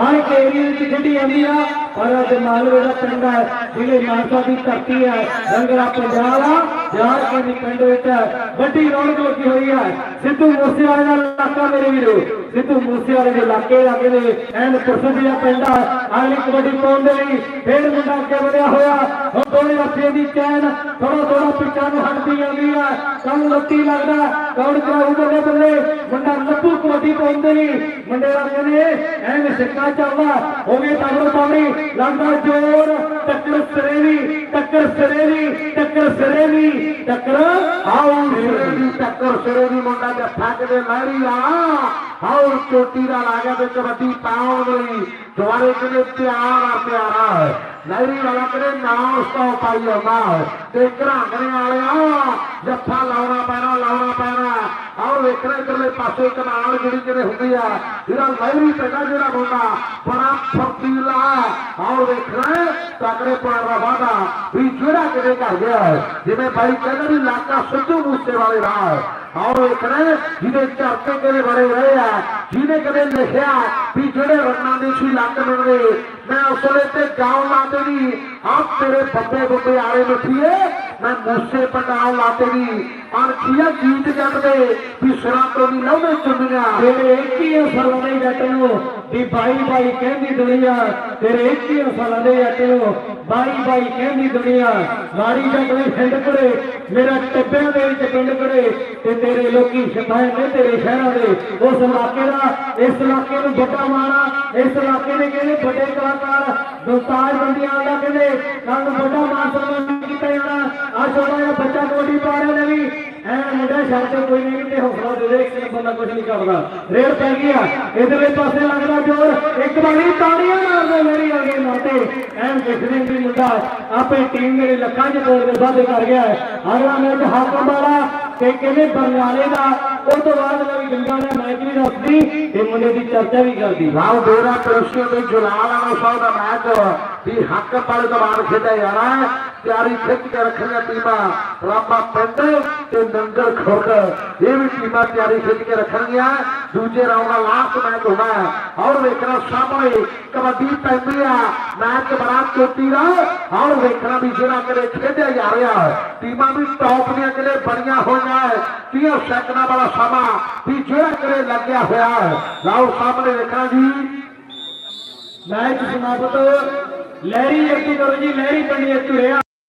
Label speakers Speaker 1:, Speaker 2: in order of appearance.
Speaker 1: ਹਰ ਇੱਕ ਏਰੀਏ ਵਿੱਚ ਖੇਡੀ ਜਾਂਦੀ ਆ, ਪਰ ਅੱਜ ਮਾਲਵੇ ਦਾ ਪਿੰਡ ਹੈ, ਜ਼ਿਲ੍ਹੇ ਮਾਨਸਾ ਦੀ ਧਰਤੀ ਹੈ। ਰੰਗਲਾ ਪੰਜਾਬ ਆ ਯਾਰ ਕੇ ਦੀ ਪਿੰਡ ਵਿੱਚ ਵੱਡੀ ਰੌਣਕ ਲੱਗੀ ਹੋਈ ਹੈ। ਸਿੱਧੂ ਮੂਸੇਵਾਲੇ ਦਾ ਇਲਾਕਾ ਮੇਰੇ ਵੀਰੋ, ਸਿੱਧੂ ਮੂਸੇਵਾਲੇ ਦੇ ਇਲਾਕੇ ਲੱਗੇ ਨੇ ਐਨ ਪ੍ਰਸਿੱਧ ਜਿਹਾ ਪਿੰਡ ਆ। ਅਗਲੀ ਕਬੱਡੀ ਪਾਉਣ ਦੇ ਲਈ ਫੇਰ ਮੁੰਡਾ ਅੱਗੇ ਵਧਿਆ ਹੋਇਆ। ਹੁਣ ਦੋਵੇਂ ਹੱਥੀਆਂ ਦੀ ਚੈਨ ਥੋੜਾ ਥੋੜਾ ਪਿੱਛਾ ਨੂੰ ਹਟਦੀ ਜਾਂਦੀ ਆ। ਕੰਮ ਲੱਤੀ ਲੱਗਦਾ ਕੌਣ ਕਰਾਊ ਬੱਲੇ ਬੱਲੇ ਮੁੰਡਾ ਕਬੱਡੀ ਪਾਉਣ ਦੇ ਮੁੰਡੇ ਵਾਲੇ ਨੇ ਐਨ ਸਿੱਕਾ ਚੱਲਦਾ ਹੋ ਗਏ ਤਗੜ ਲੱਗਦਾ ਜ਼ੋਰ। ਟੱਕਰ ਸਰੇਵੀ ਟੱਕਰ ਸਰੇਵੀ ਟੱਕਰ ਸਰੇਵੀ ਟੱਕਰ
Speaker 2: ਆਉ ਸਿਰੇ ਦੀ। ਟੱਕਰ ਸਿਰੇ ਦੀ ਮੁੰਡਾ ਜੱਫਾ ਕਿਤੇ ਮਹਿਰੀ ਆ ਆਉ ਚੋਟੀ ਦਾ ਲਾਗਾ ਤੇ ਕਬੱਡੀ ਪਾਉਣ ਲਈ। ਦੁਆਰੇ ਕਿਤੇ ਪਿਆਰ ਆ, ਪਿਆਰਾ ਹੈ ਲਹਿਰੀ ਵਾਲਾ ਕਿਤੇ ਨਾਮ ਉਸਤਾ ਪਾਈ ਆਉਂਦਾ ਤੇ ਘਰਾਂਗਰੇ ਵਾਲਿਆ, ਜੱਫਾ ਲਾਉਣਾ ਆਉ ਵੇਖਣਾ ਇਧਰਲੇ ਪਾਸੇ ਕਨਾਲ ਜਿਹੜੀ ਕਿਤੇ ਹੁੰਦੀ ਆ, ਜਿਹੜਾ ਲਹਿਰੀ ਪੈਦਾ ਜਿਹੜਾ ਮੁੰਡਾ, ਬੜਾ ਫਰਤੀਲਾ। ਆਉ ਵੇਖਣਾ, ਤਕੜੇ ਪਾਣ ਦਾ ਵਾਦਾ ਵੀ ਜਿਹੜਾ ਕਿਤੇ ਘਰ ਗਿਆ ਜਿਵੇਂ ਬਾਈ ਕਹਿੰਦਾ ਵੀ ਇਲਾਕਾ ਸਿੱਧੂ ਮੂਸੇ ਵਾਲੇ ਰਾਹ ਆਓ ਵੇਖਣਾ, ਜਿਹਦੇ ਚਰਚੇ ਕਦੇ ਬੜੇ ਰਹੇ ਆ, ਜਿਹਨੇ ਕਦੇ ਲਿਖਿਆ ਵੀ ਜਿਹੜੇ ਰੰਨਾਂ ਦੀ ਸੀ ਲੱਕ ਮਿਲਦੇ, ਮੈਂ ਉਸ ਵੇਲੇ ਤੇ ਗਾਉਂ ਲਾਤੇ ਦੀ ਆਪ ਤੇਰੇ ਬੱਬੇ ਬੱਬੇ ਆਲੇ ਮਿੱਠੀਏ ਮੈਂ ਮੂਸੇ ਪੰਡਾਲ ਲਾਤੇ ਦੀ ਅਣਖੀਆ ਗੀਤ ਜੱਟਦੇ ਵੀ ਸਿਰਾਂ ਤੋਂ ਵੀ ਲਾਉਂਦੇ ਚੁੰਨੀਆਂ।
Speaker 1: ਤੇਰੇ 21 ਸਾਲਾਂ ਦੇ ਜੱਟ ਨੂੰ ਵੀ ਬਾਈ ਬਾਈ ਕਹਿੰਦੀ ਦੁਨੀਆ। ਤੇਰੇ 21 ਸਾਲਾਂ ਦੇ ਜੱਟ ਨੂੰ ਬਾਈ ਬਾਈ ਕਹਿੰਦੀ ਦੁਨੀਆ। ਮਾਰੀ ਜੱਟ ਦੇ ਪਿੰਡ ਕੜੇ ਮੇਰਾ ਟੱਬਿਆਂ ਦੇ ਵਿੱਚ ਪਿੰਡ ਕੜੇ ਤੇ ਤੇਰੇ ਲੋਕੀ ਸ਼ਤਾਏ ਨੇ ਤੇਰੇ ਸ਼ਹਿਰਾਂ ਦੇ। ਉਸ ਇਲਾਕੇ ਦਾ, ਇਸ ਇਲਾਕੇ ਨੂੰ ਵੱਡਾ ਮਾਣਾ ਇਸ ਇਲਾਕੇ ਦੇ ਕਹਿੰਦੇ ਵੱਡੇ ਕਲਾਕਾਰ ਦੋਸਤਾਰ ਬੰਦੀਆਂ ਵਾਲਾ ਕਹਿੰਦੇ ਕੱਲ ਵੱਡਾ ਮਾਨ ਛੋਟਾ ਜਿਹਾ ਬੱਚਾ ਕਬੱਡੀ ਪਾ ਰਿਹਾ ਨੇ ਵੀ। ਐ ਮੁੰਡਾ ਛੱਡ ਤੇ ਕੋਈ ਨਹੀਂ ਤੇ ਹੌਸਲਾ ਦੇ ਦੇ, ਇੱਕ ਬੰਦਾ ਕੁਝ ਨਹੀਂ ਕਰਦਾ। ਰੇਡ ਪੈ ਗਿਆ ਇਧਰਲੇ ਪਾਸੇ ਲੱਗਦਾ ਜ਼ੋਰ। ਇੱਕ ਵਾਰੀ ਤਾੜੀਆਂ ਮਾਰਦੇ ਮੇਰੀ ਅਗੇ ਨਾਤੇ ਐਨ ਦੇਖਦੇ ਵੀ ਮੁੰਡਾ ਆਪੇ ਟੀਮ ਮੇਰੇ ਲੱਖਾਂ ਚ ਗੋਲ ਦੇ ਵਾਅਦੇ ਕਰ ਗਿਆ ਅਗਲਾ ਮੈਚ ਹਾਕਮ ਵਾਲਾ ਤੇ ਕਹਿੰਦੇ ਬਰਨਾਲੇ ਦਾ। ਉਹ ਤੋਂ ਬਾਅਦ ਮੈਂ ਗੰਗਾ ਦਾ ਮੈਚ ਵੀ ਦੱਸਦੀ ਤੇ ਮੁੰਡੇ ਦੀ ਚਰਚਾ ਵੀ ਕਰਦੀ।
Speaker 2: ਰਾਉ ਡੇਰਾ ਕਰਸ਼ੀਆ ਦੇ ਜਲਾਲ ਵਾਲਾ ਦਾ ਮੈਚ ਵੀ ਹੱਕ ਪਾਲੇ ਤੋਂ ਬਾਅਦ ਖੇਡਿਆ ਤਿਆਰੀ ਖਿੱਚ ਕੇ ਰੱਖਣੀਆਂ ਟੀਮਾਂ। ਰਾਮਾ ਪਿੰਡ ਤੇ ਨੰਗਲ ਖੁਰਦ। ਇਹ ਵੀ ਟੀਮਾਂ ਤਿਆਰੀ ਖਿੱਚ ਕੇ ਰੱਖਣਗੀਆਂ। ਦੂਜੇ ਰਾਉਂਡ ਦਾ ਲਾਸਟ ਮੈਚ ਹੋਣਾ ਔਰ ਵੇਖਣਾ ਸਾਹਮਣੇ ਕਬੱਡੀ ਪੈਂਦੀ ਆ। ਮੈਚ ਬੜਾ ਚੋਟੀ ਦਾ। ਔਰ ਵੇਖਣਾ ਵੀ ਜਿਹੜਾ ਕਿਤੇ ਖੇਡਿਆ ਜਾ ਰਿਹਾ ਟੀਮਾਂ ਵੀ ਟੌਪ ਦੀਆਂ ਕਿਤੇ ਬਣੀਆਂ ਹੋਈਆਂ ਹੈ। 30 ਸੈਕਿੰਡਾਂ ਵਾਲਾ ਸਮਾਂ ਵੀ ਜਿਹੜਾ ਕਿਤੇ ਲੱਗਿਆ ਹੋਇਆ ਹੈ। ਲਾਓ ਸਾਹਮਣੇ ਵੇਖਣਾ ਜੀ।
Speaker 1: ਮੈਚ ਸਮਾਪਤ। ਲਹਿਰੀ ਜੱਟੂ ਕਰੋ ਜੀ ਲਹਿਰੀ ਪਿੰਡ ਜੱਟੂ ਰਿਹਾ